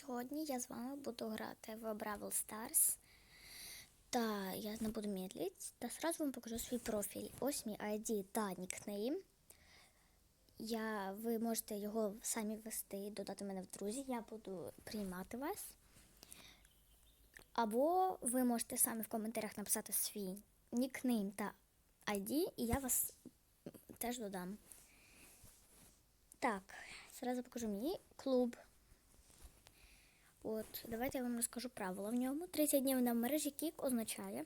Сьогодні я з вами буду грати в Бравл Stars. Та я не буду медлить. Та сразу вам покажу свій профіль. Ось мій ID та нікнейм. Я, ви можете його самі ввести, додати мене в друзі. Я буду приймати вас. Або ви можете самі в коментарях написати свій нікнейм та ID, і я вас теж додам. Так, зразу покажу мій клуб. От, давайте я вам розкажу правила в ньому. 30 днів на мережі Кік означає,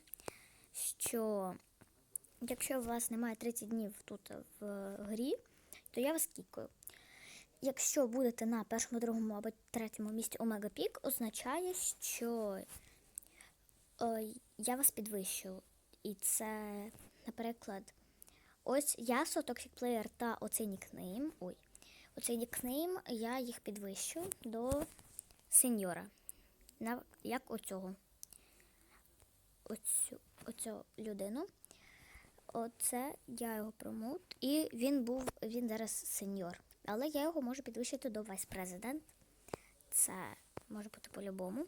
що якщо у вас немає 30 днів тут в грі, то я вас кікаю. Якщо будете на першому, другому або третьому місці у Мегапік, означає, що е, я вас підвищу. І це, наприклад, ось я Toxic Player та оцей нікнейм. Ой, оцей нікнейм я їх підвищу до сеньора. Як оцього. Оцю, оцю людину. Оце я його промут. І він був, він зараз сеньор. Але я його можу підвищити до вайс-президент. Це може бути по-любому.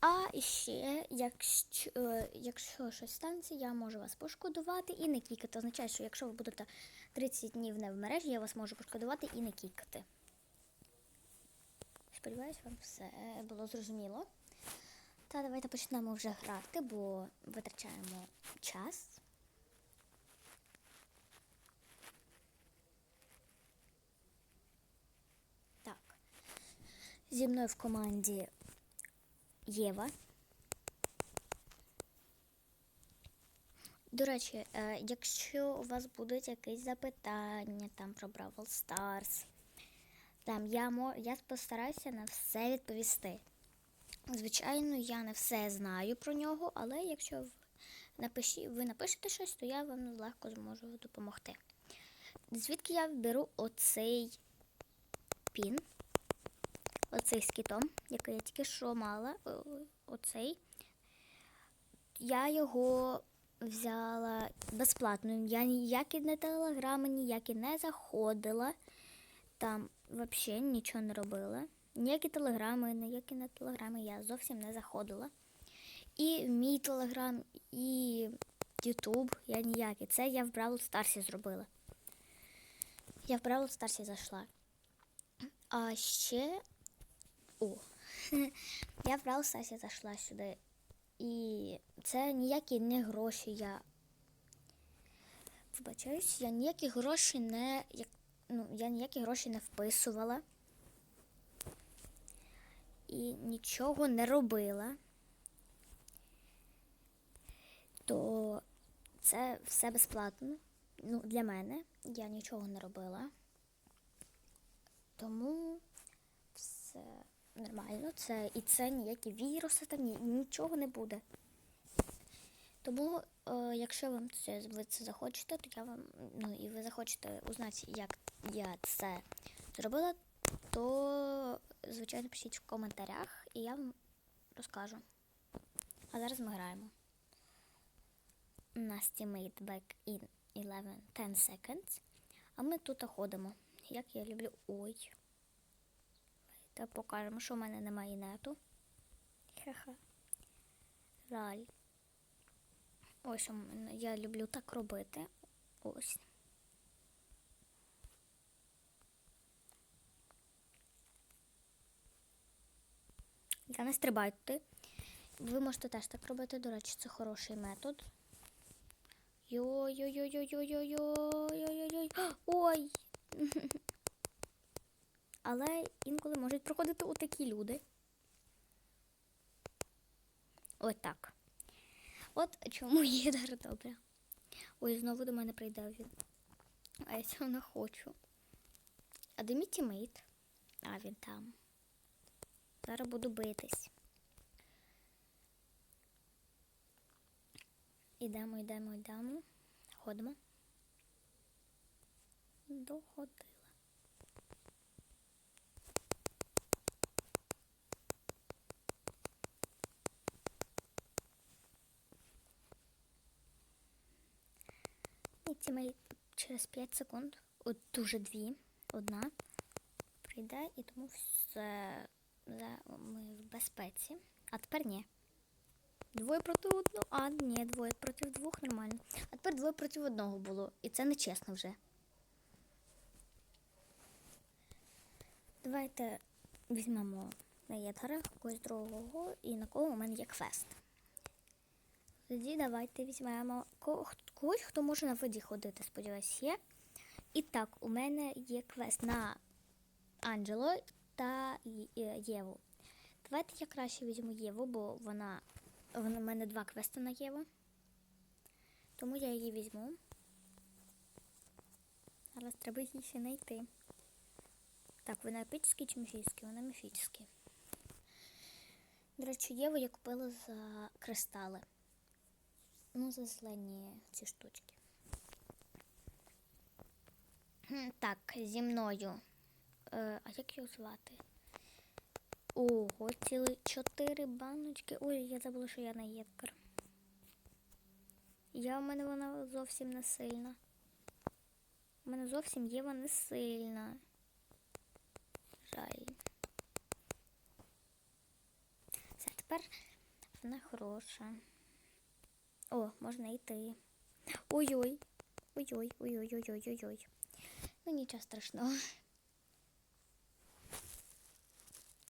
А ще, якщо, е, якщо щось станеться, я можу вас пошкодувати і не кікати. Означає, що якщо ви будете 30 днів не в мережі, я вас можу пошкодувати і не кікати. Сподіваюсь, вам все було зрозуміло. Та давайте почнемо вже грати, бо витрачаємо час. Так. Зі мною в команді Єва. До речі, е, якщо у вас будуть якісь запитання там про Бравл Stars, там я я постараюся на все відповісти. Звичайно, я не все знаю про нього, але якщо ви напишете щось, то я вам легко зможу допомогти. Звідки я беру оцей пін, оцей з кітом, який я тільки що мала, оцей. Я його взяла безплатно. Я ніякі не телеграми, ніякі не заходила. Там взагалі нічого не робила. Ніякі телеграми, ніякі не телеграми я зовсім не заходила. І мій телеграм, і Ютуб я ніякі. Це я в Бравл Старсі зробила. Я в Бравл Старсі зайшла. А ще. О, я в Бравл Старсі зайшла сюди. І це ніякі не гроші. Я вибачаюсь, я ніякі гроші не. Як, ну, я ніякі гроші не вписувала. І нічого не робила. То це все безплатно. Ну, для мене я нічого не робила. Тому все нормально. Це і це ніякі віруси, там нічого не буде. Тому, е, якщо вам це ви це захочете, то я вам, ну і ви захочете узнати, як я це зробила, то звичайно пишіть в коментарях і я вам розкажу. А зараз ми граємо. У нас back in 11 10 seconds. А ми тут ходимо. Як я люблю. Ой. Та покажемо, що в мене немає нету. Ха-ха. Жаль. Ось я люблю так робити. Ось. Я не стрибаю туди. Ви можете теж так робити, до речі, це хороший метод. Йой-йой-йой-йой-йой-йой-йой-йой-йой. Ой. Але інколи можуть проходити отакі люди. Ось так. От чому їдар добре. Ой, знову до мене прийде він. А я цього не хочу. А де мій тімейт? А він там. Зараз буду битись. Ідемо, йдемо, йдемо. Ходимо. Доходила. І тімейт через 5 секунд. От дуже дві. Одна. йде, і тому все ми в безпеці. А тепер ні. Двоє проти одного. А, ні, двоє проти двох нормально. А тепер двоє проти одного було. І це нечесно вже. Давайте візьмемо на Єдгара когось другого і на кого у мене є квест. Тоді давайте візьмемо когось, хто може на воді ходити, сподіваюсь, є. І так, у мене є квест на Анджело та Єву. Давайте я краще візьму Єву, бо вона. у мене два квести на Єву. Тому я її візьму. Зараз треба її ще знайти. Так, вона епічський чи міфічний? Вона міфічський. До речі, Єву я купила за кристали. Ну, за зелені ці штучки. Так, зі мною. Е, а як його звати? Ого, цілі чотири баночки. Ой, я забула, що я на Єдгар. Я в мене вона зовсім не сильна. У мене зовсім Єва не сильна. Жаль. Все, тепер вона хороша. О, можна йти. Ой-ой. Ой-ой, ой-ой-ой-ой-ой. Ну нічого страшного.